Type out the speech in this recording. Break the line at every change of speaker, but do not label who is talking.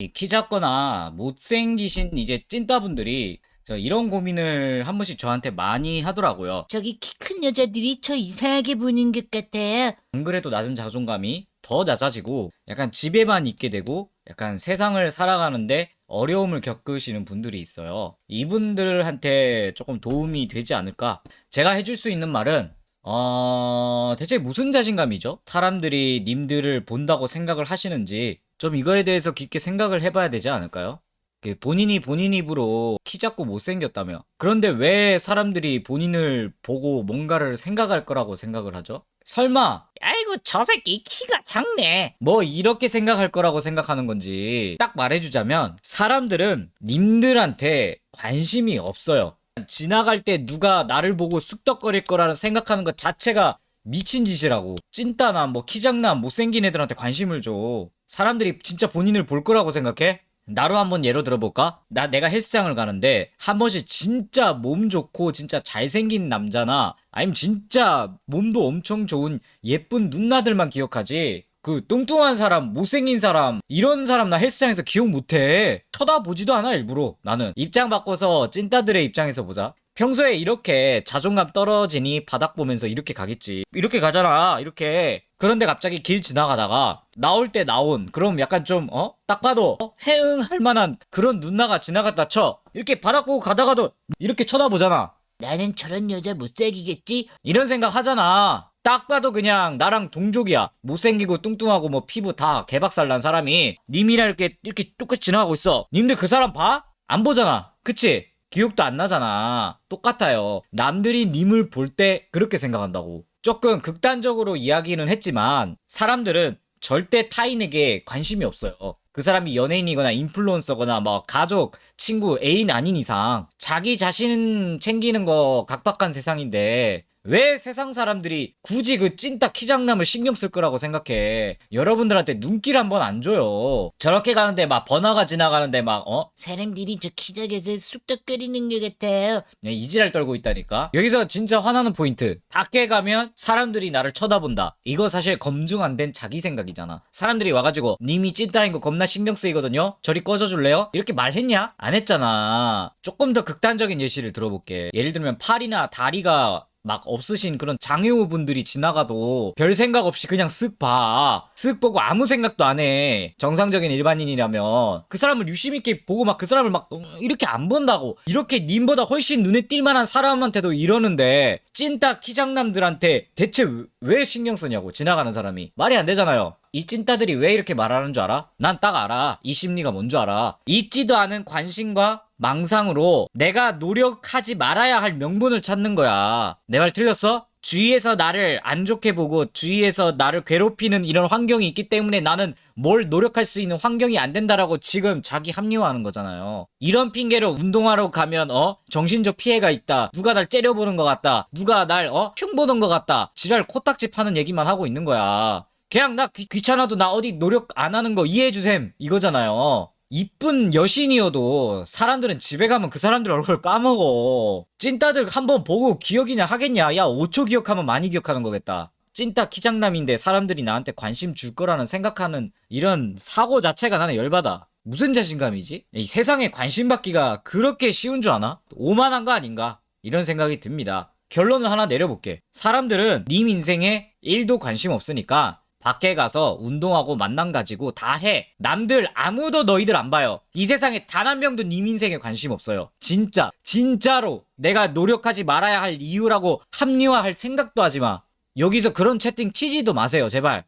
이키 작거나 못생기신 이제 찐따분들이 저 이런 고민을 한 번씩 저한테 많이 하더라고요.
저기 키 큰 여자들이 저 이상하게 보는 것 같아요.
안 그래도 낮은 자존감이 더 낮아지고 약간 집에만 있게 되고 약간 세상을 살아가는데 어려움을 겪으시는 분들이 있어요. 이분들한테 조금 도움이 되지 않을까? 제가 해줄 수 있는 말은 어, 대체 무슨 자신감이죠? 사람들이 님들을 본다고 생각을 하시는지 좀 이거에 대해서 깊게 생각을 해봐야 되지 않을까요? 그 본인이 본인 입으로 키 작고 못생겼다며. 그런데 왜 사람들이 본인을 보고 뭔가를 생각할 거라고 생각을 하죠? 설마,
아이고 저 새끼 키가 작네.
뭐 이렇게 생각할 거라고 생각하는 건지 딱 말해주자면 사람들은 님들한테 관심이 없어요. 지나갈 때 누가 나를 보고 쑥덕거릴 거라는 생각하는 것 자체가 미친 짓이라고. 찐따나 뭐 키장남 못생긴 애들한테 관심을 줘. 사람들이 진짜 본인을 볼 거라고 생각해? 나로 한번 예로 들어볼까? 나 내가 헬스장을 가는데 한 번씩 진짜 몸 좋고 진짜 잘생긴 남자나 아니면 진짜 몸도 엄청 좋은 예쁜 누나들만 기억하지? 그 뚱뚱한 사람 못생긴 사람 이런 사람 나 헬스장에서 기억 못해. 쳐다보지도 않아 일부러. 나는. 입장 바꿔서 찐따들의 입장에서 보자. 평소에 이렇게 자존감 떨어지니 바닥 보면서 이렇게 가겠지. 이렇게 가잖아 이렇게 그런데 갑자기 길 지나가다가 나올 때 나온 그럼 약간 좀 어? 딱 봐도 어? 해응할 만한 그런 누나가 지나갔다 쳐 이렇게 바닥 보고 가다가도 이렇게 쳐다보잖아
나는 저런 여자 못 사귀겠지?
이런 생각 하잖아. 딱 봐도 그냥 나랑 동족이야. 못생기고 뚱뚱하고 뭐 피부 다 개박살 난 사람이 님이랑 이렇게 이렇게 똑같이 지나가고 있어. 님들 그 사람 봐? 안 보잖아. 그치? 기억도 안 나잖아. 똑같아요. 남들이 님을 볼 때 그렇게 생각한다고. 조금 극단적으로 이야기는 했지만 사람들은 절대 타인에게 관심이 없어요. 그 사람이 연예인이거나 인플루언서거나 뭐 가족, 친구, 애인 아닌 이상 자기 자신 챙기는 거 각박한 세상인데 왜 세상 사람들이 굳이 그 찐따 키장남을 신경 쓸 거라고 생각해? 여러분들한테 눈길 한번 안 줘요. 저렇게 가는데 막 번화가 지나가는데 막 어?
사람들이 저키 작아서 쑥덕거리는 것 같아요.
네, 이지랄 떨고 있다니까. 여기서 진짜 화나는 포인트. 밖에 가면 사람들이 나를 쳐다본다. 이거 사실 검증 안 된 자기 생각이잖아. 사람들이 와가지고 님이 찐따인 거 겁나 신경 쓰이거든요. 저리 꺼져줄래요? 이렇게 말했냐? 안 했잖아. 조금 더 극단적인 예시를 들어볼게. 예를 들면 팔이나 다리가 막 없으신 그런 장애우분들이 지나가도 별 생각 없이 그냥 쓱 봐. 쓱 보고 아무 생각도 안 해. 정상적인 일반인이라면. 그 사람을 유심있게 보고 막 그 사람을 막 어, 이렇게 안 본다고. 이렇게 님보다 훨씬 눈에 띌 만한 사람한테도 이러는데 찐따 키장남들한테 대체 왜- 왜 신경 쓰냐고 지나가는 사람이. 말이 안 되잖아요. 이 찐따들이 왜 이렇게 말하는 줄 알아? 난 딱 알아. 이 심리가 뭔 줄 알아. 있지도 않은 관심과 망상으로 내가 노력하지 말아야 할 명분을 찾는 거야. 내 말 틀렸어? 주위에서 나를 안 좋게 보고 주위에서 나를 괴롭히는 이런 환경이 있기 때문에 나는 뭘 노력할 수 있는 환경이 안 된다라고 지금 자기 합리화하는 거잖아요. 이런 핑계로 운동하러 가면 어 정신적 피해가 있다. 누가 날 째려보는 것 같다. 누가 날어 흉보는 것 같다. 지랄 코딱지 파는 얘기만 하고 있는 거야. 그냥 나 귀, 귀찮아도 나 어디 노력 안 하는 거 이해해 주셈 이거잖아요. 이쁜 여신이어도 사람들은 집에 가면 그 사람들 얼굴 까먹어. 찐따들 한번 보고 기억이냐 하겠냐. 야 5초 기억하면 많이 기억하는 거겠다. 찐따 키장남인데 사람들이 나한테 관심 줄 거라는 생각하는 이런 사고 자체가 나는 열받아. 무슨 자신감이지? 이 세상에 관심 받기가 그렇게 쉬운 줄 아나? 오만한 거 아닌가? 이런 생각이 듭니다. 결론을 하나 내려볼게. 사람들은 님 인생에 1도 관심 없으니까 밖에 가서 운동하고 만남 가지고 다 해. 남들 아무도 너희들 안 봐요. 이 세상에 단 한 명도 님 인생에 관심 없어요. 진짜, 진짜로. 내가 노력하지 말아야 할 이유라고 합리화할 생각도 하지 마. 여기서 그런 채팅 치지도 마세요, 제발.